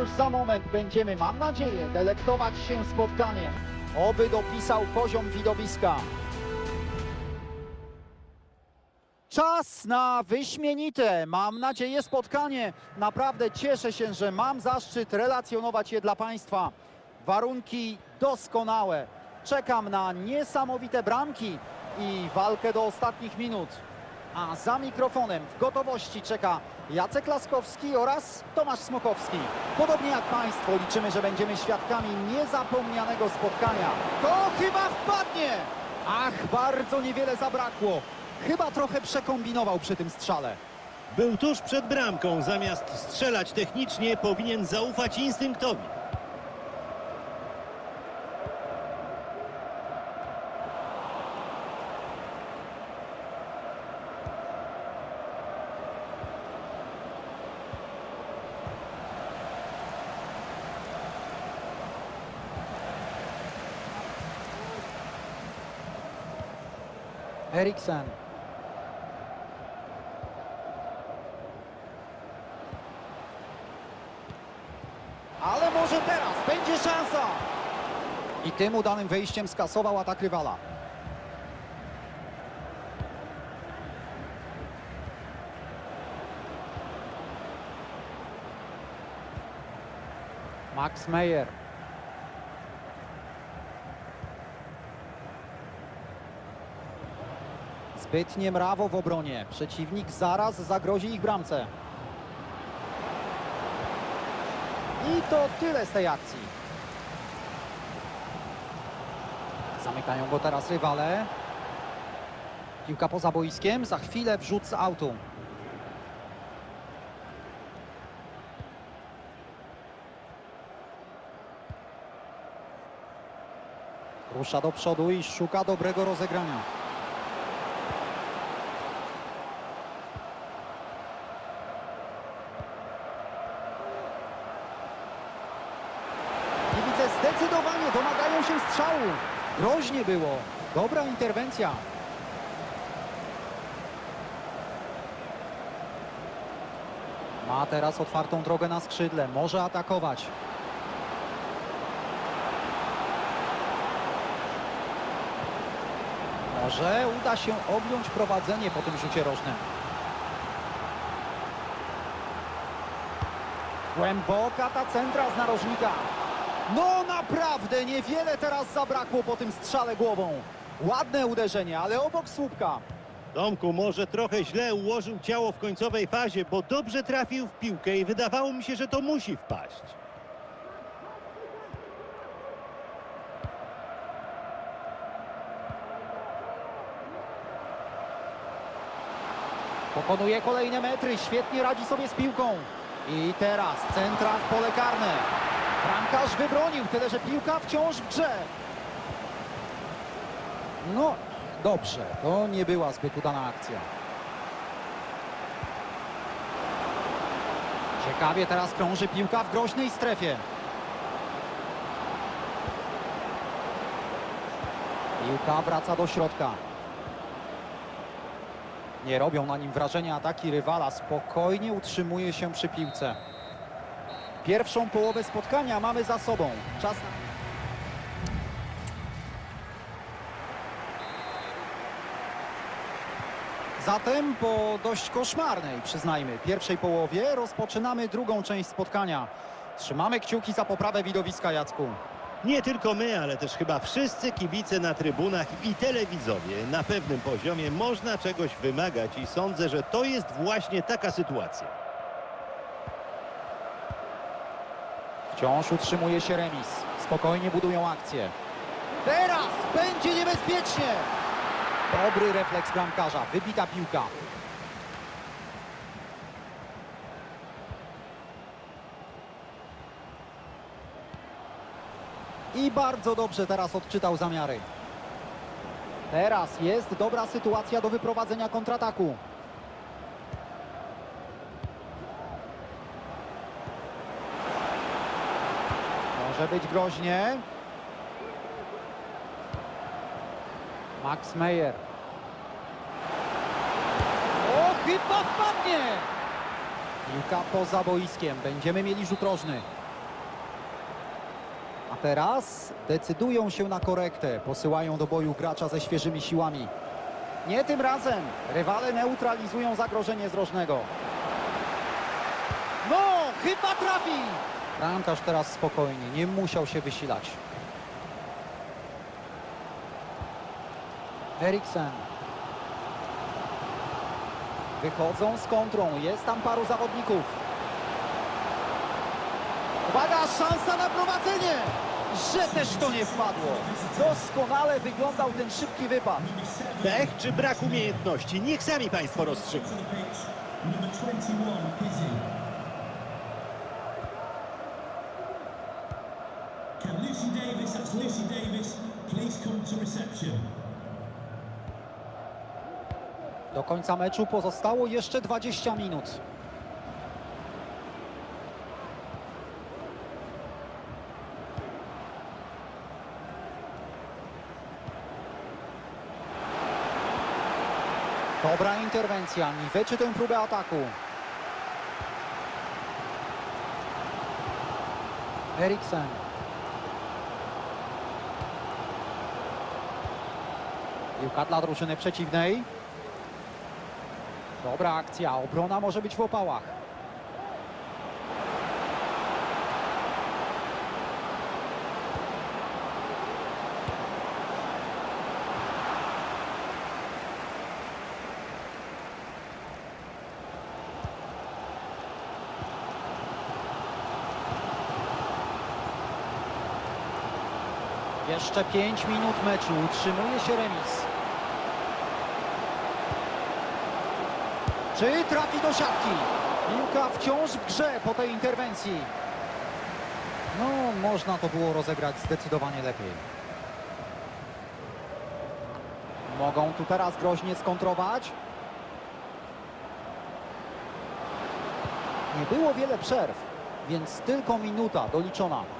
Już za moment będziemy, mam nadzieję, delektować się spotkaniem. Oby dopisał poziom widowiska. Czas na wyśmienite, mam nadzieję, spotkanie. Naprawdę cieszę się, że mam zaszczyt relacjonować je dla Państwa. Warunki doskonałe. Czekam na niesamowite bramki i walkę do ostatnich minut. A za mikrofonem w gotowości czeka Jacek Laskowski oraz Tomasz Smokowski. Podobnie jak Państwo liczymy, że będziemy świadkami niezapomnianego spotkania. To chyba wpadnie! Ach, bardzo niewiele zabrakło. Chyba trochę przekombinował przy tym strzale. Był tuż przed bramką. Zamiast strzelać technicznie, powinien zaufać instynktowi. Eriksen. Ale może teraz będzie szansa. I tym udanym wejściem skasował atak rywala. Max Meyer. Zbytnie mrawo w obronie. Przeciwnik zaraz zagrozi ich bramce. I to tyle z tej akcji. Zamykają go teraz rywale. Piłka poza boiskiem. Za chwilę wrzut z autu. Rusza do przodu i szuka dobrego rozegrania. Kibice zdecydowanie domagają się strzału. Groźnie było. Dobra interwencja. Ma teraz otwartą drogę na skrzydle. Może atakować. Może uda się objąć prowadzenie po tym rzucie rożnym. Głęboka ta centra z narożnika. No naprawdę niewiele teraz zabrakło po tym strzale głową. Ładne uderzenie, ale obok słupka. Tomku może trochę źle ułożył ciało w końcowej fazie, bo dobrze trafił w piłkę i wydawało mi się, że to musi wpaść. Pokonuje kolejne metry, świetnie radzi sobie z piłką. I teraz centra w pole karne. Bramkarz wybronił, tyle że piłka wciąż w grze. No, dobrze, to nie była zbyt udana akcja. Ciekawie teraz krąży piłka w groźnej strefie. Piłka wraca do środka. Nie robią na nim wrażenia ataki rywala. Spokojnie utrzymuje się przy piłce. Pierwszą połowę spotkania mamy za sobą. Czas. Zatem po dość koszmarnej, przyznajmy, pierwszej połowie rozpoczynamy drugą część spotkania. Trzymamy kciuki za poprawę widowiska Jacku. Nie tylko my, ale też chyba wszyscy kibice na trybunach i telewidzowie na pewnym poziomie można czegoś wymagać i sądzę, że to jest właśnie taka sytuacja. Wciąż utrzymuje się remis. Spokojnie budują akcję. Teraz będzie niebezpiecznie. Dobry refleks bramkarza. Wybita piłka. I bardzo dobrze teraz odczytał zamiary. Teraz jest dobra sytuacja do wyprowadzenia kontrataku. Może być groźnie. Max Meyer. O, chyba wpadnie! Piłka poza boiskiem. Będziemy mieli rzut rożny. A teraz decydują się na korektę. Posyłają do boju gracza ze świeżymi siłami. Nie tym razem. Rywale neutralizują zagrożenie z rożnego. No, chyba trafi! Bramkarz teraz spokojnie, nie musiał się wysilać. Eriksen. Wychodzą z kontrą, jest tam paru zawodników. Uwaga, szansa na prowadzenie! Że też to nie wpadło. Doskonale wyglądał ten szybki wypad. Pech czy brak umiejętności? Niech sami Państwo rozstrzygną. Do końca meczu pozostało jeszcze 20 minut. Dobra interwencja, niweczy tę próbę ataku. Eriksen. Piłka dla drużyny przeciwnej. Dobra akcja, obrona może być w opałach. Jeszcze 5 minut meczu, utrzymuje się remis. Czy trafi do siatki? Piłka wciąż w grze po tej interwencji. No, można to było rozegrać zdecydowanie lepiej. Mogą tu teraz groźnie skontrować. Nie było wiele przerw, więc tylko minuta doliczona.